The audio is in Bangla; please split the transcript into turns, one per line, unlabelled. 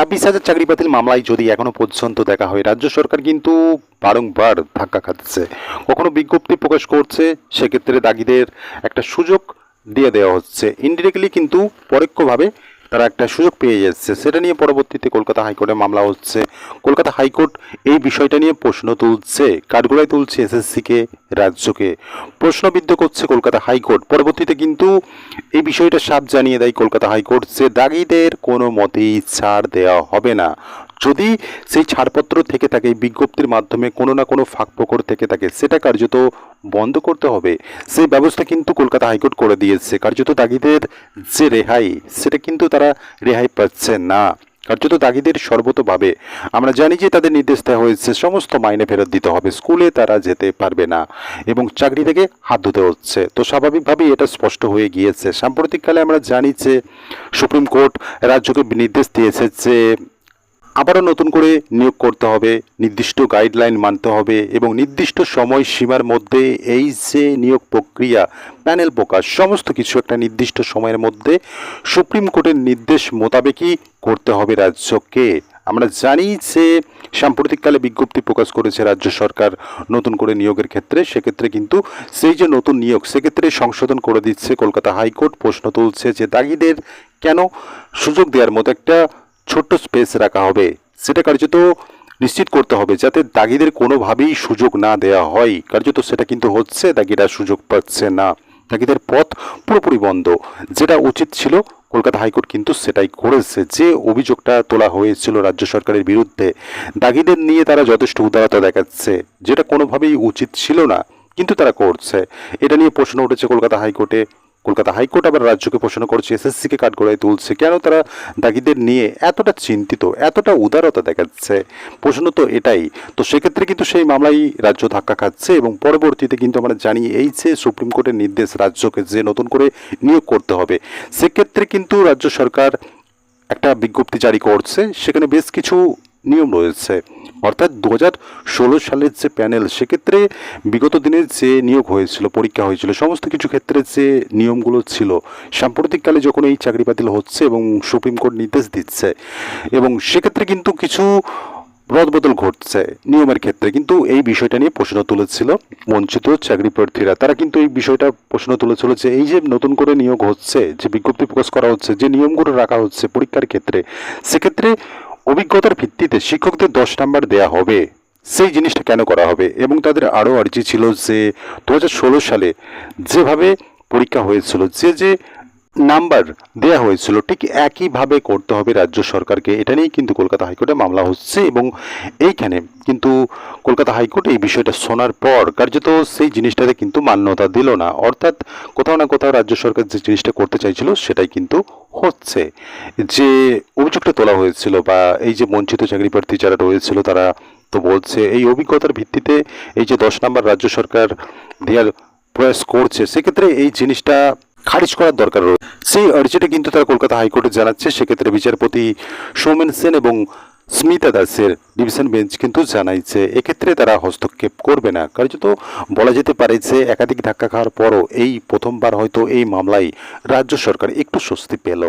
ছাব্বিশ হাজার চাকরি বাতিল মামলায় যদি এখনও পর্যন্ত দেখা হয়, রাজ্য সরকার কিন্তু বারংবার ধাক্কা খাচ্ছে। কখনো বিজ্ঞপ্তি প্রকাশ করছে, সেক্ষেত্রে দাগিদের একটা সুযোগ দিয়ে দেওয়া হচ্ছে। ইনডিরেক্টলি কিন্তু পরোক্ষভাবে তারা একটা সুযোগ পেয়ে যাচ্ছে। সেটা নিয়ে পরবর্তীতে কলকাতা হাইকোর্টে মামলা হচ্ছে। কলকাতা হাইকোর্ট এই বিষয়টা নিয়ে প্রশ্ন তুলছে, কাঠগোড়ায় তুলছে এসএসসিকে, রাজ্যকে। প্রশ্নবিদ্ধ করছে কলকাতা হাইকোর্ট। পরবর্তীতে কিন্তু এই বিষয়টা সাপ জানিয়ে দেয় কলকাতা হাইকোর্ট যে দাগিদের কোনো মতেই ছাড় দেওয়া হবে না। যদি সেই ছাড়পত্র থেকে থাকে, বিজ্ঞপ্তির মাধ্যমে কোনো না কোনো ফাঁক ফোকর থেকে থাকে, সেটা কার্যত বন্ধ করতে হবে। সেই ব্যবস্থা কিন্তু কলকাতা হাইকোর্ট করে দিয়েছে। কার্যত তাগিদের যে রেহাই, সেটা কিন্তু তারা রেহাই পাচ্ছে না। কার্যত তাগিদের সর্বতভাবে। আমরা জানি যে তাদের নির্দেশ দেওয়া হয়েছে, সমস্ত মাইনে ফেরত দিতে হবে। স্কুলে তারা যেতে পারবে না এবং চাকরি থেকে হাত ধুতে হচ্ছে। তো স্বাভাবিকভাবেই এটা স্পষ্ট হয়ে গিয়েছে। সাম্প্রতিককালে আমরা জানি যে সুপ্রিম কোর্ট রাজ্যকে নির্দেশ দিয়েছে যে আবারও নতুন করে নিয়োগ করতে হবে, নির্দিষ্ট গাইডলাইন মানতে হবে এবং নির্দিষ্ট সময় সীমার মধ্যে এই যে নিয়োগ প্রক্রিয়া প্যানেল প্রকাশ, সমস্ত কিছু একটা নির্দিষ্ট সময়ের মধ্যে সুপ্রিম কোর্টের নির্দেশ মোতাবেকই করতে হবে রাজ্যকে। আমরা জানি যে সাম্প্রতিককালে বিজ্ঞপ্তি প্রকাশ করেছে রাজ্য সরকার নতুন করে নিয়োগের ক্ষেত্রে, সেক্ষেত্রে কিন্তু সেই যে নতুন নিয়োগ, সেক্ষেত্রে সংশোধন করে দিচ্ছে কলকাতা হাইকোর্ট, প্রশ্ন তুলছে যে দাগিদের কেন সুযোগ দেওয়ার মতো একটা ছোট্ট স্পেস রাখা হবে। সেটা কার্যত নিশ্চিত করতে হবে যাতে দাগিদের কোনোভাবেই সুযোগ না দেওয়া হয়। কার্যত সেটা কিন্তু হচ্ছে, দাগিরা সুযোগ পাচ্ছে না। দাগিদের পথ পুরোপুরি বন্ধ। যেটা উচিত ছিল, কলকাতা হাইকোর্ট কিন্তু সেটাই করেছে। যে অভিযোগটা তোলা হয়েছিল রাজ্য সরকারের বিরুদ্ধে, দাগিদের নিয়ে তারা যথেষ্ট উদারতা দেখাচ্ছে। যেটা কোনোভাবেই উচিত ছিল না, কিন্তু তারা করছে। এটা নিয়ে প্রশ্ন উঠেছে কলকাতা হাইকোর্টে। কলকাতা হাইকোর্ট আবার রাজ্যকে প্রশ্ন করছে, এসএসসিকে কাঠগড়ায় তুলছে। কেন তারা দাগিদের নিয়ে এতটা চিন্তিত, এতটা উদারতা দেখাচ্ছে? প্রশ্ন তো এটাই। তো সেক্ষেত্রে কিন্তু সেই মামলায় রাজ্য ধাক্কা খাচ্ছে এবং পরবর্তীতে কিন্তু আমরা জানি এই যে সুপ্রিম কোর্টের নির্দেশ, রাজ্যকে যে নতুন করে নিয়োগ করতে হবে, সেক্ষেত্রে কিন্তু রাজ্য সরকার একটা বিজ্ঞপ্তি জারি করছে। সেখানে বেশ কিছু নিয়ম রয়েছে। অর্থাৎ দু হাজার ষোলো সালের যে প্যানেল, সেক্ষেত্রে বিগত দিনে যে নিয়োগ হয়েছিল, পরীক্ষা হয়েছিল, সমস্ত কিছু ক্ষেত্রে যে নিয়মগুলো ছিল, সাম্প্রতিককালে যখন এই চাকরি বাতিল হচ্ছে এবং সুপ্রিম কোর্ট নির্দেশ দিচ্ছে, এবং সেক্ষেত্রে কিন্তু কিছু রদবদল ঘটছে নিয়মের ক্ষেত্রে। কিন্তু এই বিষয়টা নিয়ে প্রশ্ন তুলেছিল বঞ্চিত চাকরি প্রার্থীরা। তারা কিন্তু এই বিষয়টা প্রশ্ন তুলেছিল যে এই যে নতুন করে নিয়োগ হচ্ছে, যে বিজ্ঞপ্তি প্রকাশ করা হচ্ছে, যে নিয়মগুলো রাখা হচ্ছে পরীক্ষার ক্ষেত্রে, সেক্ষেত্রে অভিজ্ঞতার ভিত্তিতে শিক্ষকদের দশ নাম্বার দেয়া হবে। সেই জিনিসটা কেন করা হবে? এবং তাদের আরও আর্জি ছিল যে দু হাজার ষোলো সালে যেভাবে পরীক্ষা হয়েছিল, যে যে নাম্বার দেয়া হয়েছিল, ঠিক একইভাবে করতে হবে রাজ্য সরকারকে। এটা নিয়েই কিন্তু কলকাতা হাইকোর্টে মামলা হচ্ছে এবং এইখানে কিন্তু কলকাতা হাইকোর্ট এই বিষয়টা শোনার পর কার্যত সেই জিনিসটাতে কিন্তু মান্যতা দিল না। অর্থাৎ কোথাও না কোথাও রাজ্য সরকার যে জিনিসটা করতে চাইছিল সেটাই কিন্তু হচ্ছে। যে অভিযোগটা তোলা হয়েছিল বা এই যে বঞ্চিত চাকরি প্রার্থী যারা রয়েছিল তারা তো বলছে, এই অভিজ্ঞতার ভিত্তিতে এই যে দশ নম্বর রাজ্য সরকার দেওয়ার প্রয়াস করছে, সেক্ষেত্রে এই জিনিসটা খারিজ করার দরকার রয়েছে। সেই আর্জিটা কিন্তু তারা কলকাতা হাইকোর্টে জানাচ্ছে, সেক্ষেত্রে বিচারপতি সৌমেন সেন এবং স্মিতা দাসের ডিভিশন বেঞ্চ কিন্তু জানাইছে। এক্ষেত্রে তারা হস্তক্ষেপ করবে না। কার্যত বলা যেতে পারে যে একাধিক ধাক্কা খাওয়ার পরও এই প্রথমবার হয়তো এই মামলায় রাজ্য সরকার একটু স্বস্তি পেল।